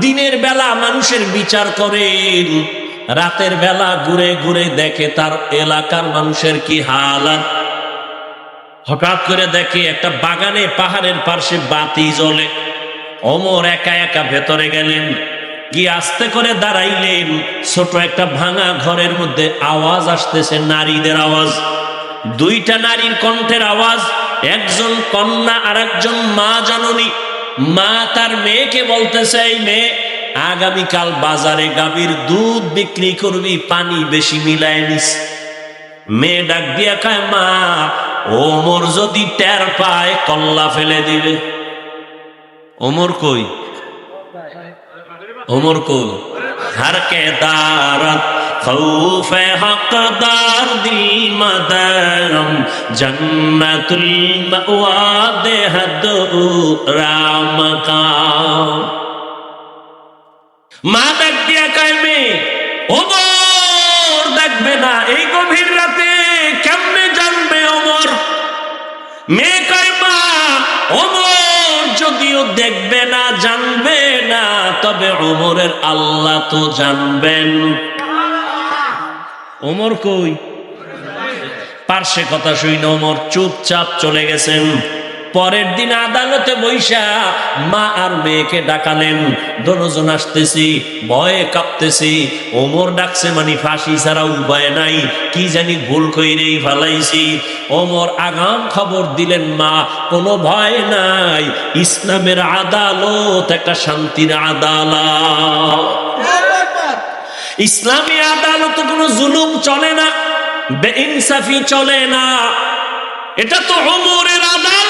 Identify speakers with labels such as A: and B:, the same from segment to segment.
A: দিনের বেলা মানুষের বিচার করেন। রাতের বেলা ঘুরে ঘুরে দেখে তার এলাকার মানুষের কি হালাত হঠাৎ করে দেখে একটা বাগানে পাহাড়ের পাশে বাতি জ্বলে। অমর একা একা ভেতরে গেলেন। কি আস্তে করে দাঁড়াইলেন। ছোট একটা ভাঙা ঘরের মধ্যে আওয়াজ আসতেছে, নারীদের আওয়াজ। দুইটা নারীর কণ্ঠের আওয়াজ একজন কন্যা আর একজন মা জননী। মা তার মেয়েকে বলতেছে, এই মেয়ে, আগামীকাল বাজারে গাভীর দুধ বিক্রি করবি, পানি বেশি মিলায় নিস। মেয়ে ডাক দিয়া কায়, মা, ওমর যদি টের পায়, কল্লা ফেলে দিবে। ওমর কই? ওমর কই? হর কে خوف حقدار دل مدرم جنت المأواد حد رام মা ডাক দিয়া কয় মেয়ে ওমর দেখবে না এই গভীর রাতে কেমনে জানবে ওমর মেয়ে কয় মা ওমর যদিও দেখবে না জানবে না তবে ওমরের আল্লাহ তো জানবেন ওমর কই? পার্শ্বে কথা শুই না ওমর, চুপচাপ চলে গেছেন। পরের দিন আদালতে বৈশা মা আর মেয়েকে ডাকালেন। দনোজন আসতেছি, ভয়ে কাঁপতেছি। ওমর ডাকছে মানে ফাঁসি ছাড়া উপায় নাই। কি জানি ভুল কইরেই ফালাইছি। ওমর আগাম খবর দিলেন মা, কোনো ভয় নাই। ইসলামের আদালত, একটা শান্তির আদালত। ইসলামী আদালত কোনো জুলুম চলে না বেইনসাফি চলে না। এটা তো অমরের আদালত।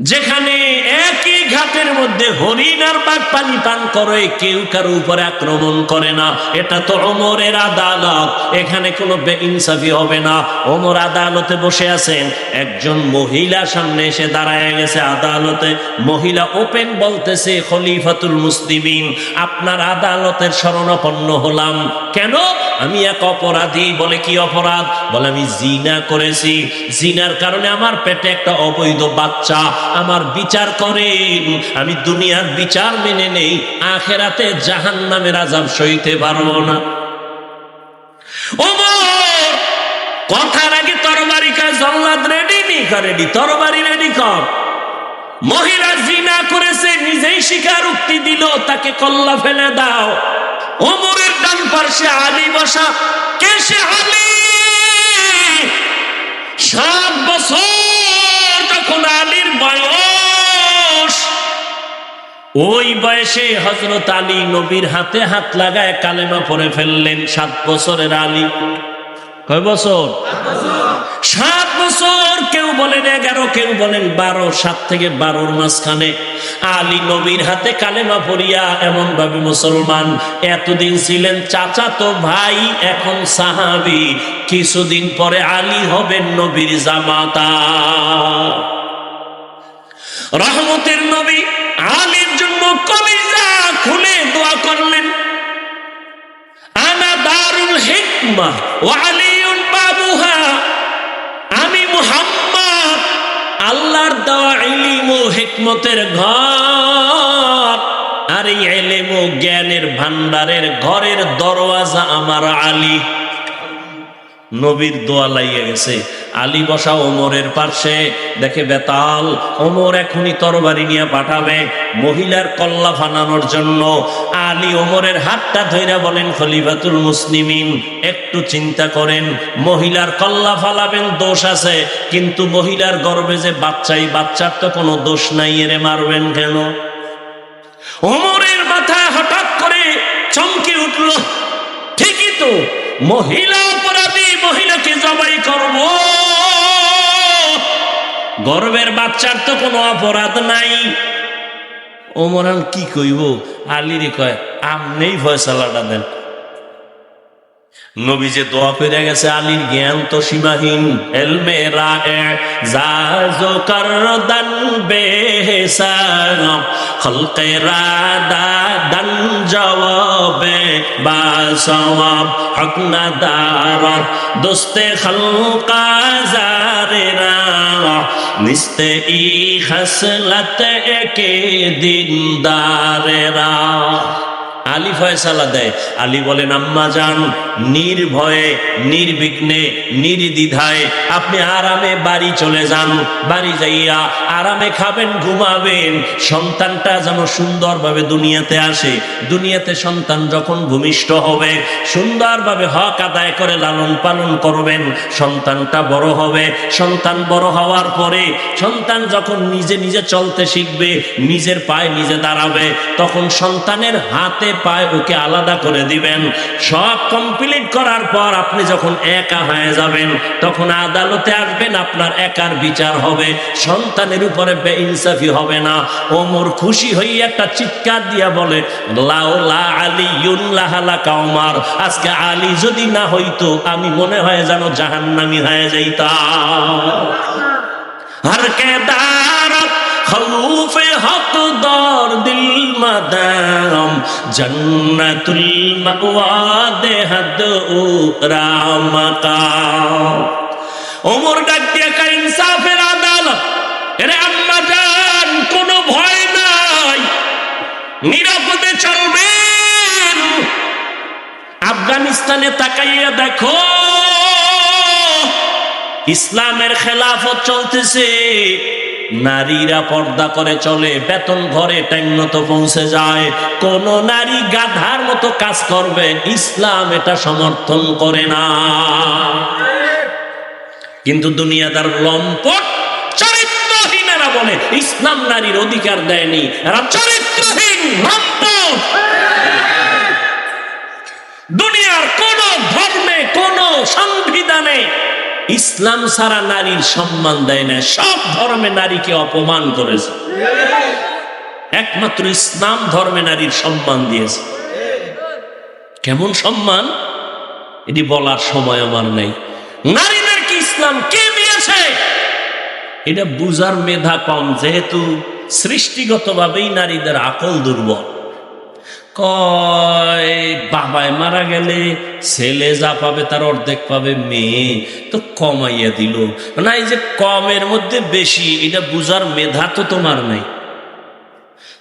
A: যেখানে একই ঘাটের মধ্যে হরিণ আর বাঘ পানি পান করে, কেউ কারও উপরে আক্রমণ করে না। এটা তো ওমরের আদালত। এখানে কোনো বেইনসাফি হবে না। ওমর আদালতে বসে আছেন। একজন মহিলা সামনে এসে দাঁড়ায় গেছে আদালতে। মহিলা ওপেন বলতেছে, খলিফাতুল মুসলিমিন, আপনার আদালতের শরণাপন্ন হলাম। কেন? আমি এক অপরাধী। বলে, কি অপরাধ? বলে, আমি জিনা করেছি। জিনার কারণে আমার পেটে একটা অবৈধ বাচ্চা। আমার বিচার করেন। আমি দুনিয়ার বিচার মেনে নেই, আখেরাতে জাহান নামের আজাব সইতে পারব না। কথার আগে তরবারি কাজ জল্লাদ রেডি নি রেডি তরবারি রেডি কর। মহিলা জিনা করেছে, নিজেই শিকার উক্তি দিল, তাকে কল্লা ফেলে দাও। ওমরের ডান পার্শ্বে আলী বসা, কে সে আলী? সাত বছর তখন আলীর বয়স। ওই বয়সে হজরত আলী নবীর হাতে হাত লাগায় কালেমা পরে ফেললেন। সাত বছরের আলী। কয় বছর? সাত বছর। কেউ বলেন এগারো, কেউ বলেন বারো, সাত থেকে বারোর মাঝখানে। আলী নবীর হাতে কালেমা পড়িয়া এমন ভাবে মুসলমান, এতদিন ছিলেন চাচা তো ভাই, এখন সাহাবি। কিছুদিন পরে আলী হবেন নবীর জামাতা। রহমতের নবী আলীর জন্য কলিজা খুলে দোয়া করলেন। আনা দারুল হিকমা ওয়া আলিউন বাবুহা। আমি মুহাম্মদ, আল্লাহর দেওয়া ইলিম ও হিকমতের ঘর। আর এই এলেম ও জ্ঞানের ভান্ডারের ঘরের দরওয়াজা আমার আলী। নবীর দোয়া লাইয়ে গেছে। আলী বসা ওমরের পার্শ্বে দেখে বেতাল, ওমর এখনই তরবারি নিয়ে পাঠাবে মহিলার কল্লা ফানানোর জন্য। আলী ওমরের হাতটা ধইরা বলেন, খলিফাতুল মুসলিমিন, একটু চিন্তা করেন, মহিলার কল্লা ফালাবেন, দোষ আছে। কিন্তু মহিলার গর্বে যে বাচ্চাই, বাচ্চার তো কোনো দোষ নাই, এরে মারবেন কেন? ওমরের মাথা হঠাৎ করে চমকে উঠল, ঠিকই তো, মহিলা মহিলাকে জবাই করব। গর্বের বাচ্চার তো কোনো অপরাধ নাই। ওমরান কি কইব? আলিরে কয়, আমনেই ফয়সালাটা দেন। নবী যে দোয়া করে গেছে, আলীর জ্ঞান তো সীমাহীন। এলমে করদান বেহসান, খলকে রাদা দান জবাবে বা সবাব হক না দারত দোস্তে খলকা জারে রা নিস্তে ই হাসলাত একে দিনদারেরা। আলী ফয়সালা দেয়। আলী বলেন, আম্মা যান, নির্ভয়ে, নির্বিঘ্নে, নির্দ্বিধায় আপনি আরামে বাড়ি চলে যান, বাড়ি যাইয়া আরামে খাবেন, ঘুমাবেন। সন্তানটা যেন সুন্দরভাবে দুনিয়াতে আসে। দুনিয়াতে সন্তান যখন ভূমিষ্ঠ হবে, সুন্দরভাবে হক আদায় করে লালন পালন করবেন, সন্তানটা বড় হবে। সন্তান বড় হওয়ার পরে সন্তান যখন নিজে নিজে চলতে শিখবে, নিজের পায়ে নিজে দাঁড়াবে, তখন সন্তানের হাতে পায় ওকে আলাদা করে দিবেন। সব কমপ্লিট করার পর আপনি যখন একা হয়ে যাবেন, তখন আদালতে আসবেন, আপনার একার বিচার হবে। সন্তানের উপরে বেইনসাফি হবে না। ওমর খুশি হইয়া একটা চিৎকার দিয়া বলে, লাউলা আলী ইউল্লাহালাকা ওমার আজকে আলী যদি না হইতো, আমি মনে হয় যেন জাহান্নামি হয়ে যাইতা হর কে দারত خوف হকদার দিল دل জন্নতুল মাকওয়া المقواد حد اورا مقام ওমর ডাক কা ইনসাফের আদালত, এরে আম্মা জান, কোনো ভয় নাই, নিরাপদে চলবে আফগানিস্তানে তাকাইয়া দেখো, ইসলামের খেলাফত চলতেছে। নারীরা পর্দা করে চলে, বেতন ঘরে টাইম পৌঁছে যায়। কোন নারী গাধার মতো কাজ করবে, ইসলাম এটা সমর্থন করে না। কিন্তু দুনিয়াদার লম্পট চরিত্রহীনেরা বলে, ইসলাম নারীর অধিকার দেয়নি, এরা চরিত্রহীন দুনিয়ার কোন ধর্মে, কোন সংবিধানে ইসলাম ছাড়া নারীর সম্মান দেয় না, সব ধর্মে নারীকে অপমান করেছে। একমাত্র ইসলাম ধর্মে নারীর সম্মান দিয়েছে। কেমন সম্মান? এটি বলার সময় আমার নেই। নারীদেরকে ইসলাম কে দিয়েছে? এটা বুজার মেধা কম, যেহেতু সৃষ্টিগতভাবেই নারীদের আকল দুর্বল। কয় বাবায় মারা গেলে ছেলে যা পাবে তার অর্ধেক পাবে মেয়ে। তো কমাইয়া দিল। না, এই যে কমের মধ্যে বেশি, এটা বুঝার মেধা তো তোমার নাই।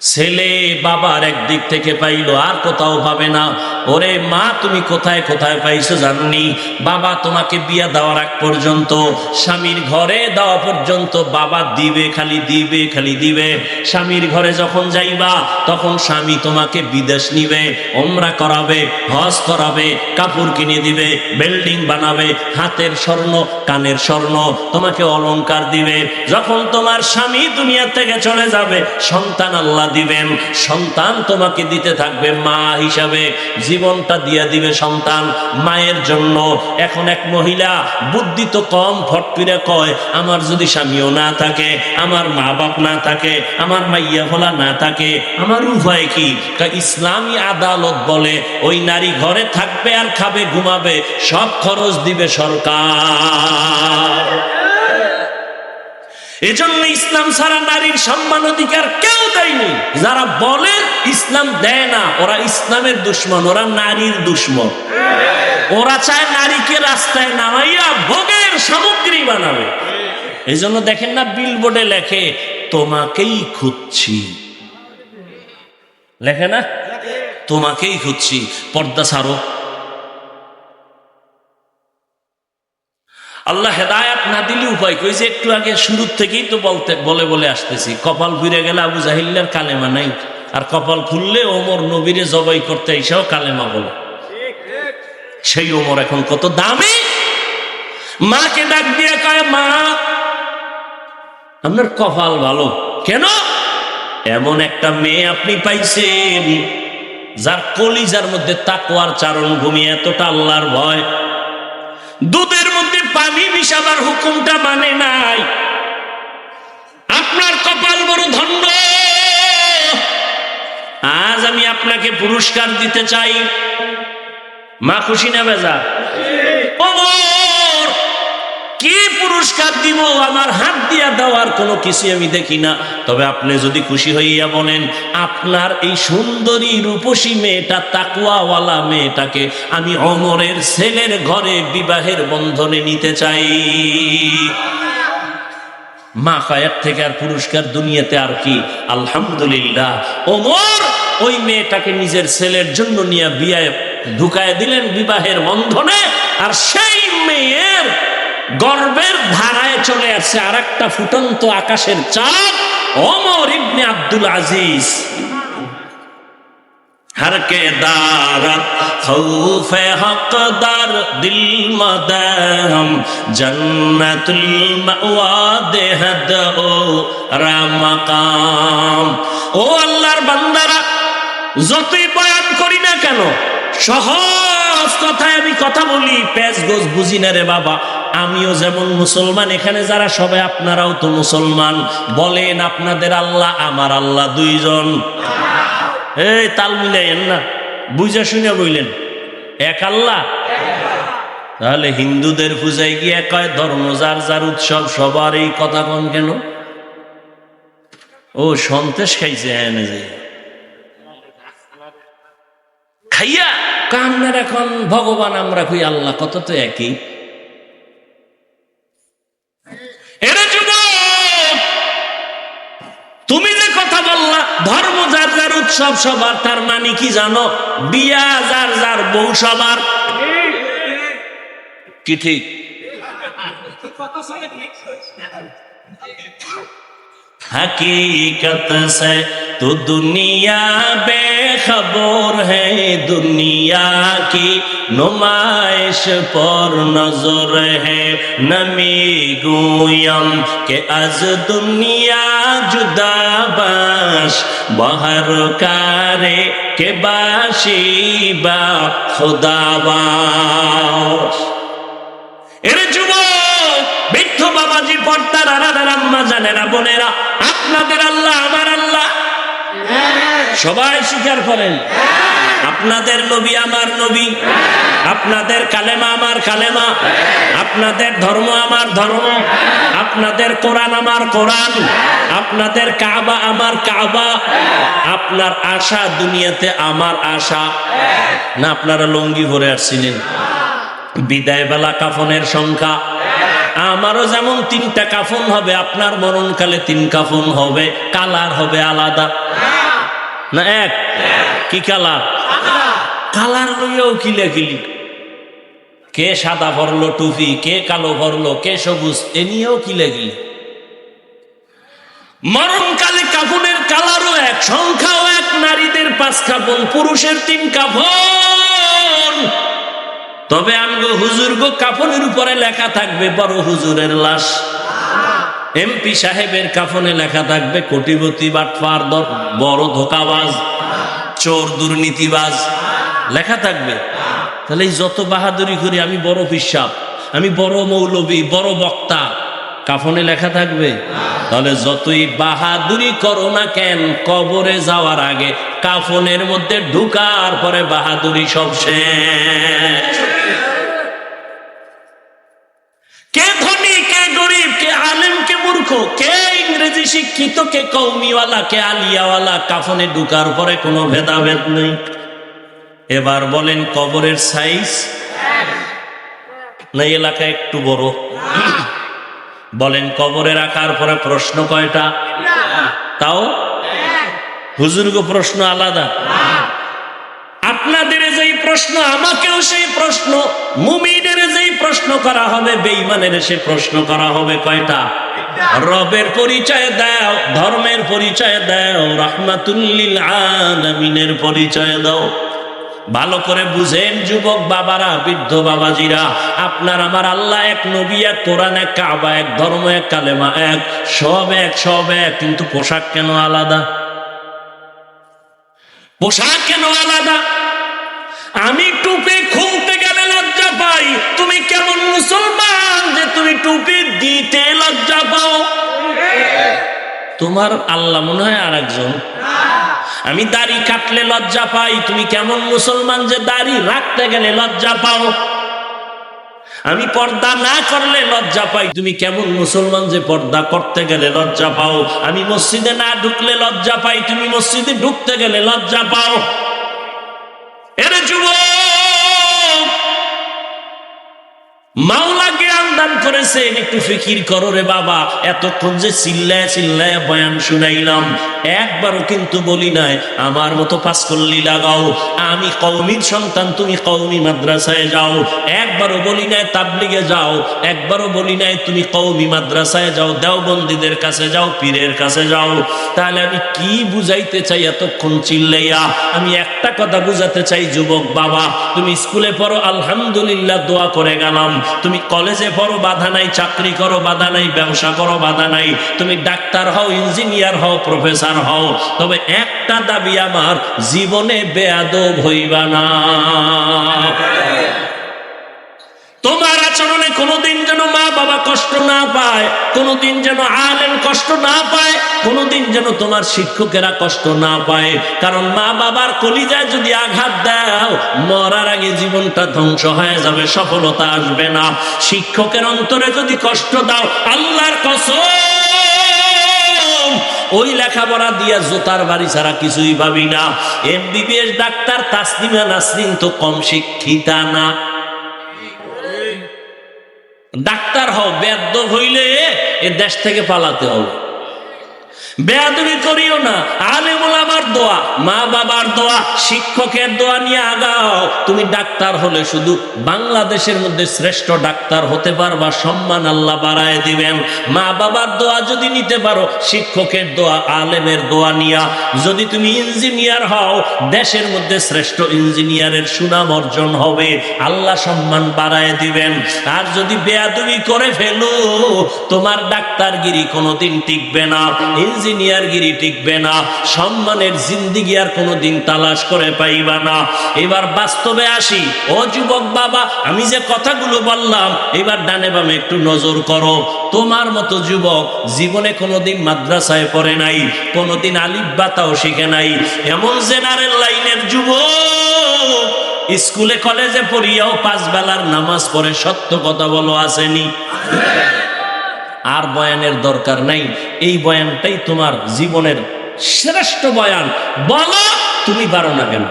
A: ছেলে বাবার একদিক থেকে পাইলো, আর কোথাও পাবে না। ওরে মা, তুমি কোথায় কোথায় পাইছো জাননি? বাবা তোমাকে বিয়া দেওয়ার আগ পর্যন্ত, স্বামীর ঘরে দেওয়া পর্যন্ত বাবা দিবে, খালি দিবে খালি দিবে। স্বামীর ঘরে যখন যাইবা, তখন স্বামী তোমাকে বিদেশ নিবে, ওমরা করাবে, হজ করাবে, কাপড় কিনে দিবে, বিল্ডিং বানাবে, হাতের স্বর্ণ, কানের স্বর্ণ, তোমাকে অলংকার দিবে। যখন তোমার স্বামী দুনিয়া থেকে চলে যাবে, সন্তান আল্লাহ দিবেন, সন্তান তোমাকে দিতে থাকবে মা হিসাবে। জীবনটা দিয়ে দিবে সন্তান মায়ের জন্য। এখন এক মহিলা বুদ্ধি তো কম ফটকিরে কয়, আমার যদি স্বামীও না থাকে, আমার মা বাপ না থাকে, আমার মাইয়া ভোলা না থাকে, আমার উভয় কি? ইসলামী আদালত বলে, ওই নারী ঘরে থাকবে আর খাবে, ঘুমাবে, সব খরচ দিবে সরকার। এজন্য ইসলাম ছাড়া নারীর সম্মান অধিকার কেউ দেয়নি। যারা বলে ইসলাম দেয় না, ওরা ইসলামের দুশ্মন, ওরা নারীর দুশ্মন। ওরা চায় নারীকে রাস্তায় নামাইয়া ভোগের সামগ্রী বানাবে। এই জন্য দেখেন না বিলবোর্ডে লেখে, তোমাকেই খুঁজছি। লেখে না? তোমাকেই খুঁজছি। পর্দা ছাড়ো। আল্লাহ হেদায়াত না দিলে উপায় কই যে একটু আগে শুরুর থেকেই তো বলতে, বলে বলে আসতেছি, কপাল ফিরে গেলে আবু জাহিল্লার কালেমা নাই, আর কপাল খুললে ওমর নবীরে জবাই করতে এসেও কালেমা বলে। সেই ওমর এখন কত দামি? মাকে ডাক দিয়ে কয়, মা, আপনার কপাল ভালো। কেন? এমন একটা মেয়ে আপনি পাইছেন, যার কলিজার মধ্যে তাকুয়ার চারণ ভূমি এতটা আল্লাহর ভয়। দুধের মধ্যে পানি মিশাবার হুকুমটা মানে নাই। আপনার কপাল বড় ধন্য। আজ আমি আপনাকে পুরস্কার দিতে চাই। মা খুশি না বেজা? কি পুরস্কার দিব, আমার হাত দিয়া দেওয়ার কোনো কিছু আমি দেখি না। তবে আপনি যদি খুশি হইয়া বলেন, আপনার এই সুন্দরী রূপসী মেয়েটা তাকুয়াওয়ালা মেয়েটাকে আমি অমরের ছেলের ঘরে বিবাহের বন্ধনে নিতে চাই। মা কয়েক থেকে আর পুরস্কার দুনিয়াতে আর কি? আলহামদুলিল্লাহ। ওমর ওই মেয়েটাকে নিজের ছেলের জন্য নিয়ে বিয়ে ঢুকায় দিলেন বিবাহের বন্ধনে, আর সেই মেয়ের গর্বের ধারায় চলে আসছে আর একটা ফুটন্ত আকাশের চাঁদ অমর ইবনে আব্দুল আজিজ। ہر کے دار خوف حق دار دل مدہم جنت ও আল্লাহর বান্দারা, যতই বয়ান করি না কেন, সহজ কথায় আমি কথা বলি প্যাচ গোজ বুঝি না রে বাবা। আমিও যেমন মুসলমান, এখানে যারা সবাই আপনারাও তো মুসলমান। বলেন আপনাদের আল্লাহ, আমার আল্লাহ দুইজন। এই তাল মিলাইয়েন না, বুঝা শুনে বইলেন এক আল্লাহ? তাহলে হিন্দুদের পূজায় গিয়ে কয়, ধর্ম যার যার উৎসব, সবার এই কথা কন কেন? ও সন্তেষ খাইছে এনে যে খাইয়া, কান্নার এখন ভগবান আমরা কই, আল্লাহ কত তো একই। তুমি যে কথা বললা, ধর্ম যার যার উৎসব সবার, তার মানে কি জানো? বিয়া যার যার, বউ সবার। কি ঠিক? हकीकत से तो दुनिया बेखबर है दुनिया की नुमाइश पर नजर है नमी गोयम के अज दुनिया जुदा बाश बाहर कारे के बाशी बा खुदा बाश আম্মা বোনেরা। আপনাদের আল্লাহ, আমার আল্লাহ। সবাই স্বীকার করেন। আপনাদের নবী আমার নবী। আপনাদের কালেমা আমার কালেমা। আপনাদের ধর্ম আমার ধর্ম। আপনাদের কোরআন আমার কোরআন। আপনাদের কাবা আমার কাবা। আপনার আশা দুনিয়াতে আমার আশা। না, আপনারা লঙ্গি ভরে আসছিলেন। বিদায় বেলা কাফনের সংখ্যা। আমারও যেমন তিনটা কাফন হবে, আপনার মরণকালে তিন কাফন হবে, কালার হবে আলাদা। না এক? কি কালার? কালার লইয়াও কিলে কিলি কে সাদা ভরলো টুপি, কে কালো ভরলো, কে সবুজ, এ নিয়েও কিলে গিলি মরণকালে কাফনের কালারও এক, সংখ্যাও এক, নারীদের পাঁচ কাফন, পুরুষের তিন কাফন। তবে আমগো হুজুর গো কাফনের উপরে লেখা থাকবে, বড় হুজুরের লাশ। এমপি সাহেবের কাফনে লেখা থাকবে, কোটিপতি বাটফার বড় ধোকাবাজ, চোর দুর্নীতিবাজ। লেখা থাকবে। তাহলে এই যত বাহাদুরি করি, আমি বড় হিসাব আমি বড় মৌলবী, বড় বক্তা। কাফনে লেখা থাকবে? তাহলে যতই বাহাদুরি করো না কেন, কবরে যাওয়ার আগে কাফনের মধ্যে ঢুকার পরে বাহাদুরি সব শেষ। কে ধনী, কে গরিব, কে আলেম, কে মূর্খ, কে ইংরেজি শিক্ষিত, কে কৌমিওয়ালা কে আলিয়াওয়ালা, কাফনে ঢুকার পরে কোনো ভেদাভেদ নেই। এবার বলেন কবরের সাইজ না, এলাকা একটু বড়। বলেন কবরে রাখার পরে প্রশ্ন কয়টা? তাও? হুজুর্গ প্রশ্ন আলাদা। আপনাদের যেই প্রশ্ন আমাকেও সেই প্রশ্ন মুমিনের যেই প্রশ্ন করা হবে বেঈমানের সে প্রশ্ন করা হবে কয়টা? রবের পরিচয় দাও ধর্মের পরিচয় দাও রহমাতুল্লিল আলামিনের পরিচয় দাও। ভালো করে বুঝেন, যুবক বাবারা, বৃদ্ধ বাবাজিরা, আপনার আমার আল্লাহ এক নবী, এক কোরআন, এক কাবা, এক ধর্ম, এক কালেমা, এক সব এক সব এক, কিন্তু পোশাক কেন আলাদা? পোশাক কেন আলাদা? আমি টুপি খুলতে গেলে লজ্জা পাই। তুমি কেমন মুসলমান যে তুমি টুপি দিতে লজ্জা পাও? তোমার আল্লাহ মনে হয় আর একজন আমি দাড়ি কাটলে লজ্জা পাই। তুমি কেমন মুসলমান যে দাড়ি রাখতে গেলে লজ্জা পাও? আমি পর্দা না করলে লজ্জা পাই। তুমি কেমন মুসলমান যে পর্দা করতে গেলে লজ্জা পাও? আমি মসজিদে না ঢুকলে লজ্জা পাই। তুমি মসজিদে ঢুকতে গেলে লজ্জা পাও। এরে যুব মাওলা জ্ঞান দান করেছে একটু ফিকির করো রে বাবা। এতক্ষণ যে চিল্লায় চিল্লায় বয়ান শুনাইলাম। একবারও কিন্তু বলি নাই, আমার মতো পাঁচকল্লি লাগাও। আমি কৌমির সন্তান, তুমি কৌমি মাদ্রাসায় যাও। একবারও বলি নাই, তাবলিগে যাও। একবারও বলি নাই, তুমি কৌমি মাদ্রাসায় যাও। দেওবন্দীদের কাছে যাও, পীরের কাছে যাও। তাহলে আমি কি বুঝাইতে চাই এতক্ষণ চিল্লাইয়া? আমি একটা কথা বুঝাতে চাই, যুবক বাবা, তুমি স্কুলে পড়ো, আলহামদুলিল্লাহ দোয়া করে গেলাম। তুমি কলেজে পড়ো, বাধা নাই, চাকরি করো, বাধা নাই, ব্যবসা করো, বাধা নাই। তুমি ডাক্তার হও, ইঞ্জিনিয়ার হও, প্রফেসর হও। তবে একটা দাবি আমার, জীবনে বেয়াদব হইবা না। তোমার আচরণে কোনোদিন যেন মা বাবা কষ্ট না পায়, কোনোদিন যেন আলেন কষ্ট না পায়, কোনোদিন যেন তোমার শিক্ষকেরা কষ্ট না পায়। কারণ মা বাবার কলিজায় যদি আঘাত দাও, মরার আগে জীবনটা ধ্বংস হয়ে যাবে, সফলতা আসবে না। শিক্ষকের অন্তরে যদি কষ্ট দাও, আল্লাহর কসম ওই লেখাপড়া দিয়া জোতার বাড়ি ছাড়া কিছুই ভাবি না। এমবিবিএস ডাক্তার তাসলিমা নাসরিন তো কম শিক্ষিতা না। ডাক্তার হও ব্যর্থ হইলে এ দেশ থেকে পালাতে হবে। বেয়াদবি করিও না। আলেমুল আমার দোয়া। মা বাবার দোয়া, শিক্ষকের দোয়া নিয়ে আগাও। তুমি ডাক্তার হলে শুধু বাংলাদেশের মধ্যে শ্রেষ্ঠ ডাক্তার হতে পারবা, সম্মান আল্লাহ বাড়ায় দিবেন। মা বাবার দোয়া যদি নিতে পারো, শিক্ষকের দোয়া, আলেমের দোয়া নিয়া। যদি তুমি ইঞ্জিনিয়ার হও, দেশের মধ্যে শ্রেষ্ঠ ইঞ্জিনিয়ারের সুনাম অর্জন হবে। আল্লাহ সম্মান বাড়ায় দিবেন। আর যদি বেয়াদবি করে ফেলো, তোমার ডাক্তারগিরি কোনোদিন টিকবে না। ইঞ্জিনিয়ারগিরি টিকবে না, সম্মানের জিন্দিগি আর কোনোদিন তালাশ করে পাইবা না। এবার বাস্তবে আসি, ও যুবক বাবা, আমি যে কথাগুলো বললাম, এবার ডানে বামে একটু নজর করো। তোমার মতো যুবক জীবনে কোনোদিন মাদ্রাসায় পড়ে নাই, কোনোদিন আলিফ বাতাও শিখে নাই। এমন জেনারেল লাইনের যুবক, স্কুলে কলেজে পড়িয়াও পাঁচ বেলার নামাজ পড়ে সত্য কথা বলো আসেনি। আর বয়ানের দরকার নাই। এই বয়ানটাই তোমার জীবনের শ্রেষ্ঠ বয়ান। বলো, তুমি পারো না কেন?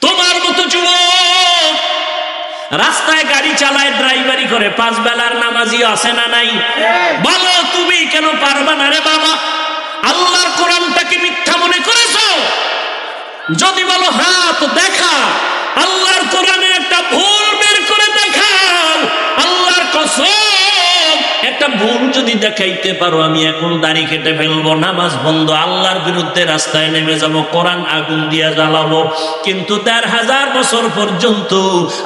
A: তোমার মতো যুবক, রাস্তায় গাড়ি চালায় ড্রাইভারি করে, পাঁচ বেলার নামাজি আছে না নাই? বলো, তুমি কেন পারবা না রে বাবা? আল্লাহর কোরআনটাকে মিথ্যা মনে করেছ? যদি বলো হ্যাঁ তো দেখা। আল্লাহর কোরআনের একটা ভুল বের করে দেখাও। আল্লাহর কসম। একটা ভুল যদি দেখাইতে পারো, আমি এখন দাড়ি কেটে ফেলব, নামাজ বন্ধ, আল্লাহর বিরুদ্ধে রাস্তায় নেমে যাব, কোরআন আগুন দিয়ে জ্বালাবো। কিন্তু দেড় হাজার বছর পর্যন্ত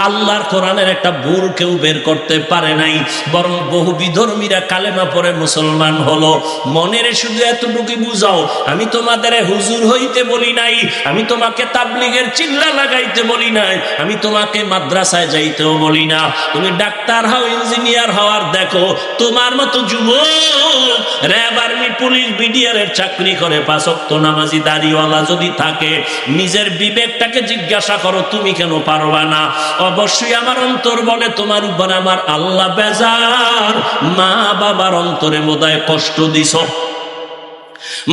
A: আল্লাহর কোরআনের একটা ভুল কেউ বের করতে পারে নাই, বরং বহু বিধর্মীরা কালেমা পরে মুসলমান হলো। মনের শুধু এতটুকু বুঝাও, আমি তোমাদের হুজুর হইতে বলি নাই, আমি তোমাকে তাবলিগের চিল্লা লাগাইতে বলি নাই, আমি তোমাকে মাদ্রাসায় যাইতেও বলি না। তুমি ডাক্তার হও, ইঞ্জিনিয়ার হওয়ার দেখো তোমার মতো যুবক। র্যাব আর্মি, পুলিশ বিডিআর এর চাকরি করে পাঁচক্ত নামাজি, দাড়িওয়ালা যদি থাকে, নিজের বিবেকটাকে জিজ্ঞাসা করো, তুমি কেন পারবা না? অবশ্যই আমার অন্তর বলে, তোমার উপর আমার আল্লাহ বেজার। মা বাবার অন্তরে বোধহয় কষ্ট দিছ।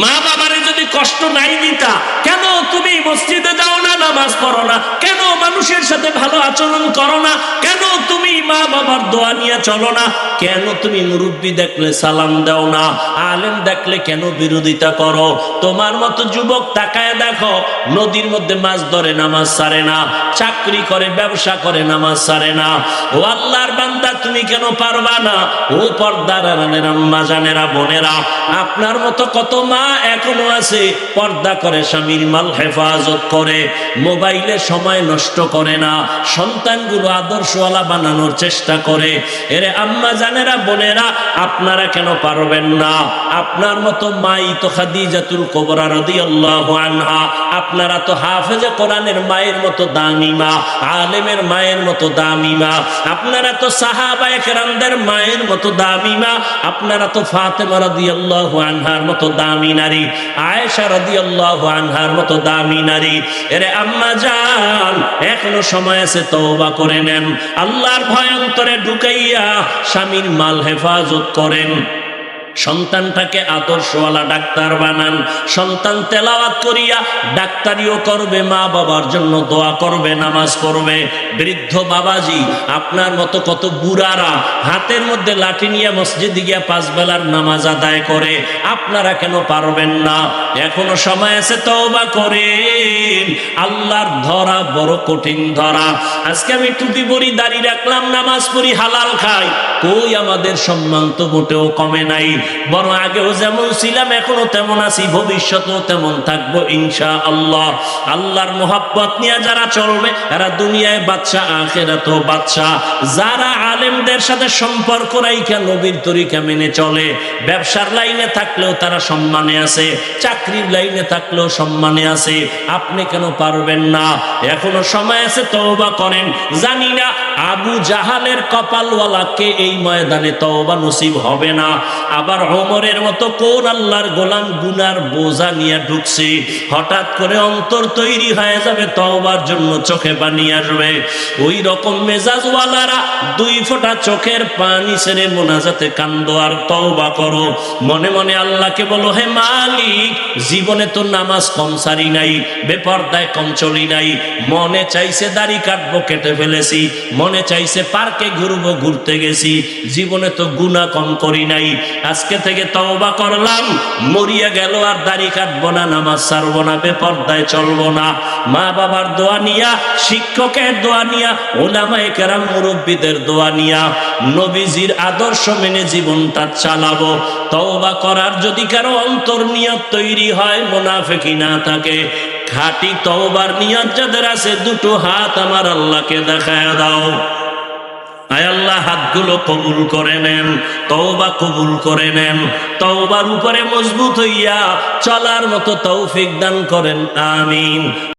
A: মা বাবারে যদি কষ্ট নাই দিতা, কেন তুমি মসজিদে যাও না, নামাজ পড়ো না? কেন মানুষের সাথে ভালো আচরণ করো না? কেন তুমি মা বাবার দোয়া নিয়ে চলো না? কেন তুমি মুরব্বী দেখলে সালাম দাও না? আলেম দেখলে কেন বিরোধিতা করো? তোমার মতো যুবক তাকায় দেখো, নদীর মধ্যে মাছ ধরে নামাজ সারে না, চাকরি করে, ব্যবসা করে, নামাজ সারে না। ও আল্লাহর বান্দা, তুমি কেন পারবা না? ও পর্দার আম্মা জানেরা বোনেরা, আপনার মতো কত মা এখনও আছে, পর্দা করে স্বামীর মাল হেফাজত করে, মোবাইলে সময় নষ্ট করে না, সন্তানগুলো আদর্শওয়ালা বানানোর চেষ্টা করে। এরে আম্মা জানেরা, বোনেরা, আপনারা কেন পারবেন না? আপনার মতো মাই তো খাদিজাতুল কোবরা রাদিয়াল্লাহু আনহা, আপনারা তো হাফেজে কোরআনের মায়ের মতো দামি মা, আলেমের মায়ের মতো দামি মা, আপনারা তো কেরামদের মায়ের মতো দামি মা, আপনারা তো ফাতেমা রাদিয়াল্লাহু আনহার মতো দামি নারী। আয়েশা রাদিয়াল্লাহু আনহার মতো দামি নারী। এরে আম্মা জান, এখনও সময় আছে তওবা করে নেন। আল্লাহর ভয় অন্তরে ঢুকাইয়া স্বামীর মাল হেফাজত করেন। সন্তানটাকে আদর্শওয়ালা ডাক্তার বানান। সন্তান তেলাওয়াত করিয়া ডাক্তারিও করবে, মা বাবার জন্য দোয়া করবে, নামাজ পড়বে। বৃদ্ধ বাবাজি, আপনার মতো কত বুড়ারা হাতের মধ্যে লাঠি নিয়ে মসজিদে গিয়া পাঁচ বেলার নামাজ আদায় করে, আপনারা কেন পারবেন না? এখনও সময় আছে, তওবা করেন। আল্লাহর ধরা বড় কঠিন ধরা। আজকে আমি টুপি পরি, দাড়ি রাখলাম, নামাজ পড়ি, হালাল খাই। কই আমাদের সম্মান তো মোটেও কমে নাই। বরং আগেও যেমন ছিলাম, এখনও তেমন আছি, ভবিষ্যতেও তেমন থাকব ইনশা আল্লাহ আল্লাহর মোহাব্বত নিয়ে যারা চলবে, এরা দুনিয়ায় বাচ্চা আখেরা তো বাচ্চা যারা আলেমদের সাথে সম্পর্ক রাইখা নবীর তরিকা মেনে চলে, ব্যবসার লাইনে থাকলেও তারা সম্মানে আছে, চাকরির লাইনে থাকলেও সম্মানে আছে। আপনি কেন পারবেন না? এখনও সময় আছে, তওবা করেন। জানি না আবু জাহালের কপালওয়ালাকে এই ময়দানে তওবা নসিব হবে না। আবার ওমরের মতো কোন আল্লাহর গোলাম গুনার বোঝা নিয়ে ঢুকছে? হঠাৎ করে অন্তর তৈরি হয়ে যাবে, তওবার জন্য চোখে পানি আসবে। ওই রকম মেজাজওয়ালারা দুই ফোঁটা চোখের পানি ছেড়ে মোনাজাতে কান্দো আর তওবা করো। মনে মনে আল্লাহকে বলো, হে মালিক, জীবনে তো নামাজ কম সারি নাই, বেপর্দায় কম চলি নাই। মনে চাইছে দাড়ি কাটবো, কেটে ফেলেছি। মনে চাইছে পার্কে ঘুরবো, ঘুরতে গেছি। জীবনে তো গুণা কম করি নাই। আজকে থেকে তওবা করলাম, মরিয়া গেল আর দাড়ি কাটবো না, নামাজ ছাড়বো না, বেপর্দায় চলবো না। মা বাবার দোয়া নিয়া, শিক্ষকের দোয়া নিয়া, ওলামায়ে কেরাম, মুরব্বীদের দোয়া নিয়া, নবীজির আদর্শ মেনে জীবনটা চালাবো। তওবা করার যদি কারও অন্তর নিয়ত তৈরি হয় মোনাফেকি না থাকে। খাঁটি তওবার নিয়ত যাদের আছে, দুটো হাত আমার আল্লাহকে দেখায় দাও। আল্লাহ, হাতগুলো কবুল করে নেন, তওবা কবুল করে নেন। তওবার উপরে মজবুত হইয়া চলার মতো তৌফিক দান করেন, আমিন।